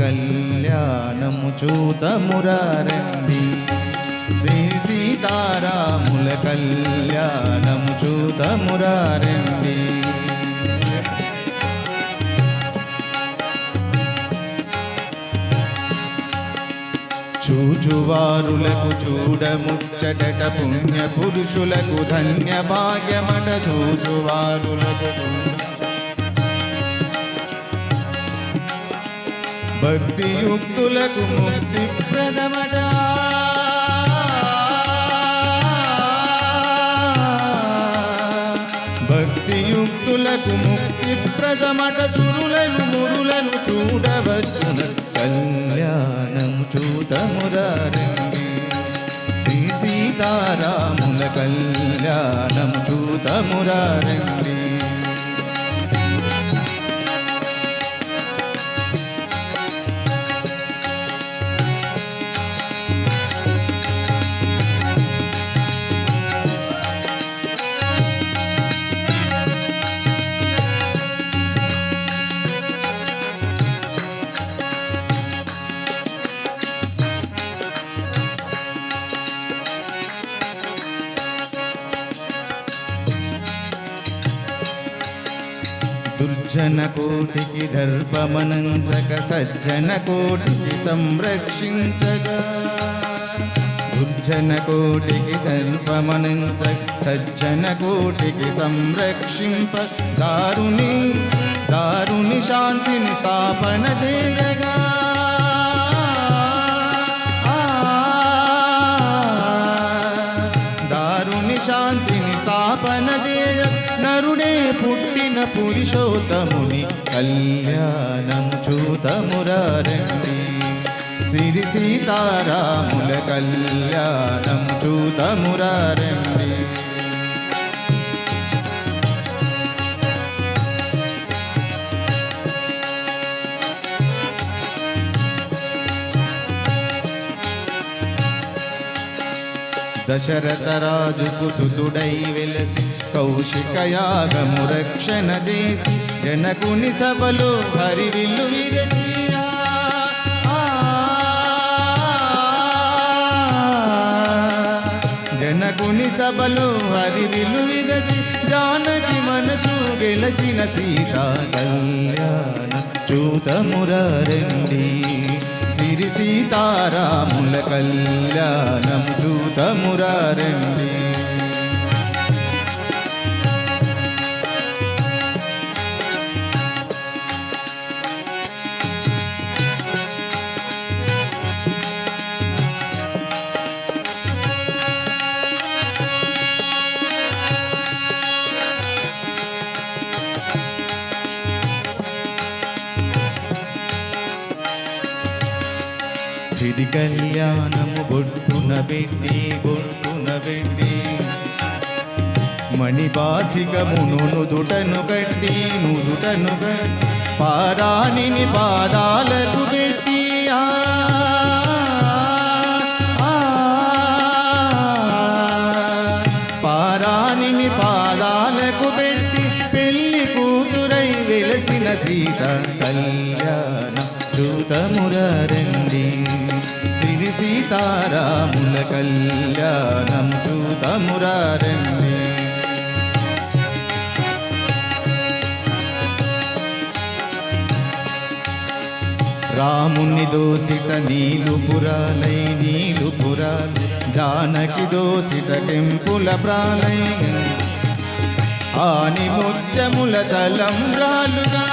కళ్యాణము చూతమురారండి శ్రీ సీతారాముల కళ్యాణము చూతమురారండి చూచువారులకు చూడముచ్చటట పుణ్య పురుషులకు ధన్య భాగ్యమట చూచువారులకు భక్తియుక్తులకు ముక్తి ప్రదమట భక్తియుక్తులకు ముక్తి ప్రదమట సురులను మురులను చూడవచ్చున. కళ్యాణం చూతమురారండి శ్రీ సీతారాముల కళ్యాణం చూతమురారండి దుర్జన కోటికి దర్పమనంచక సజ్జన కోటికి సంరక్షించగా దుర్జన కోటికి దర్పమనంచక సజ్జన కోటికి సంరక్షింప దారుని దారుని శాంతిని స్థాపన చేయగా పుట్టిన పురుషోత్తముని కళ్యాణం చూతమురారండి. సిరి సీతారాముల కళ్యాణం చూతమురారండి. దశరథ రాజుకు సుతుడై వెలసి కౌశికయాగము రక్షణ చేసి జనకుని సభలో హరివిల్లు విరచియా జనకుని సభలో హరివిల్లు విరచి జానకి మనసు గెలచిన సీత కళ్యాణ చూతమురారండి. సిరి సీతారాముల కళ్యాణం చూతమురారండి. సిరి కళ్యాణము బొట్టున పెట్టి బొట్టున పెట్టి మణిపాసికమును నుదుటను కట్టి నుదుటను కట్టి పారాణిని పాదాలకు పెట్టి ఆ, వెలసిన సీత కళ్యాణ చూతమురండి సిరి సీతారాముల కళ్యాణం చూతమురారండి రాముని దోషిత నీలు పురాలై నీలు పురాలు జానకి దోషిత కెంపుల ప్రాలై. ఆని నిత్యముల తలంబ్రాలుగా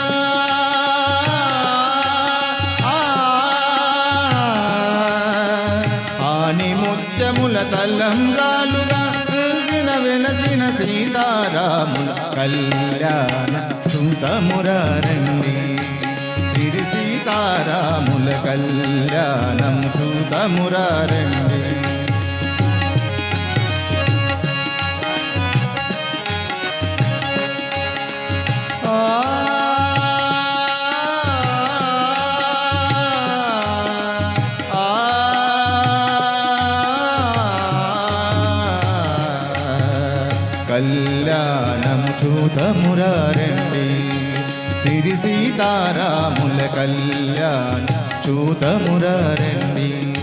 ఆని ముత్యముల తలంబ్రాలుగా వెలిసిన వెలసిన సీతారాముల కళ్యాణ చూతమురారండి సిరి సీతారాముల కళ్యాణం చూతమురారండి కళ్యాణం చూతమురారండి. సిరి సీతారాముల కళ్యాణం చూతమురారండి.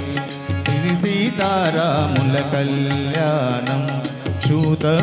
సిరి సీతారాముల కళ్యాణం చూత